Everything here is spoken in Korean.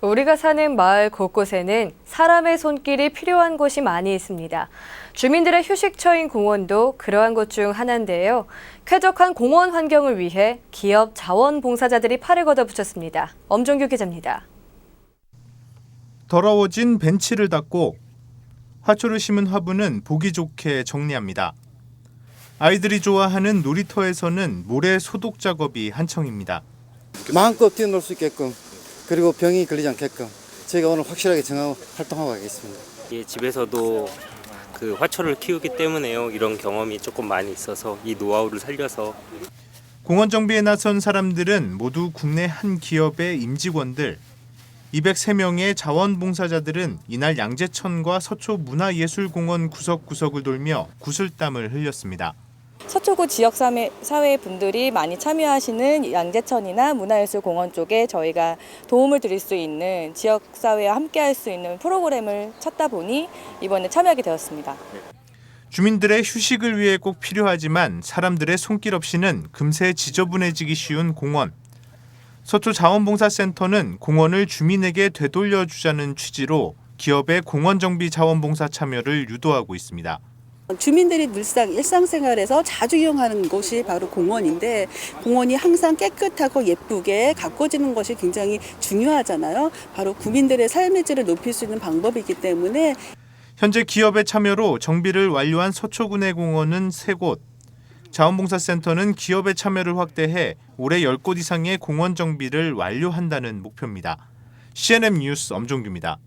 우리가 사는 마을 곳곳에는 사람의 손길이 필요한 곳이 많이 있습니다. 주민들의 휴식처인 공원도 그러한 곳 중 하나인데요. 쾌적한 공원 환경을 위해 기업 자원봉사자들이 팔을 걷어붙였습니다. 엄종규 기자입니다. 더러워진 벤치를 닦고 화초를 심은 화분은 보기 좋게 정리합니다. 아이들이 좋아하는 놀이터에서는 모래 소독 작업이 한창입니다. 마음껏 뛰어놀 수 있게끔 그리고 병이 걸리지 않게끔 저희가 오늘 확실하게 정하고 활동하고 가겠습니다. 예, 집에서도 그 화초를 키우기 때문에요. 이런 경험이 조금 많이 있어서 이 노하우를 살려서 공원 정비에 나선 사람들은 모두 국내 한 기업의 임직원들 203명의 자원봉사자들은 이날 양재천과 서초 문화예술공원 구석구석을 돌며 구슬땀을 흘렸습니다. 서초구 지역 사회 분들이 많이 참여하시는 양재천이나 문화예술공원 쪽에 저희가 도움을 드릴 수 있는 지역 사회와 함께 할 수 있는 프로그램을 찾다 보니 이번에 참여하게 되었습니다. 주민들의 휴식을 위해 꼭 필요하지만 사람들의 손길 없이는 금세 지저분해지기 쉬운 공원. 서초 자원봉사센터는 공원을 주민에게 되돌려 주자는 취지로 기업의 공원 정비 자원봉사 참여를 유도하고 있습니다. 주민들이 늘상 일상생활에서 자주 이용하는 곳이 바로 공원인데 공원이 항상 깨끗하고 예쁘게 가꿔지는 것이 굉장히 중요하잖아요. 바로 국민들의 삶의 질을 높일 수 있는 방법이기 때문에 현재 기업의 참여로 정비를 완료한 서초군의 공원은 3곳. 자원봉사센터는 기업의 참여를 확대해 올해 10곳 이상의 공원 정비를 완료한다는 목표입니다. CNN 뉴스 엄종규입니다.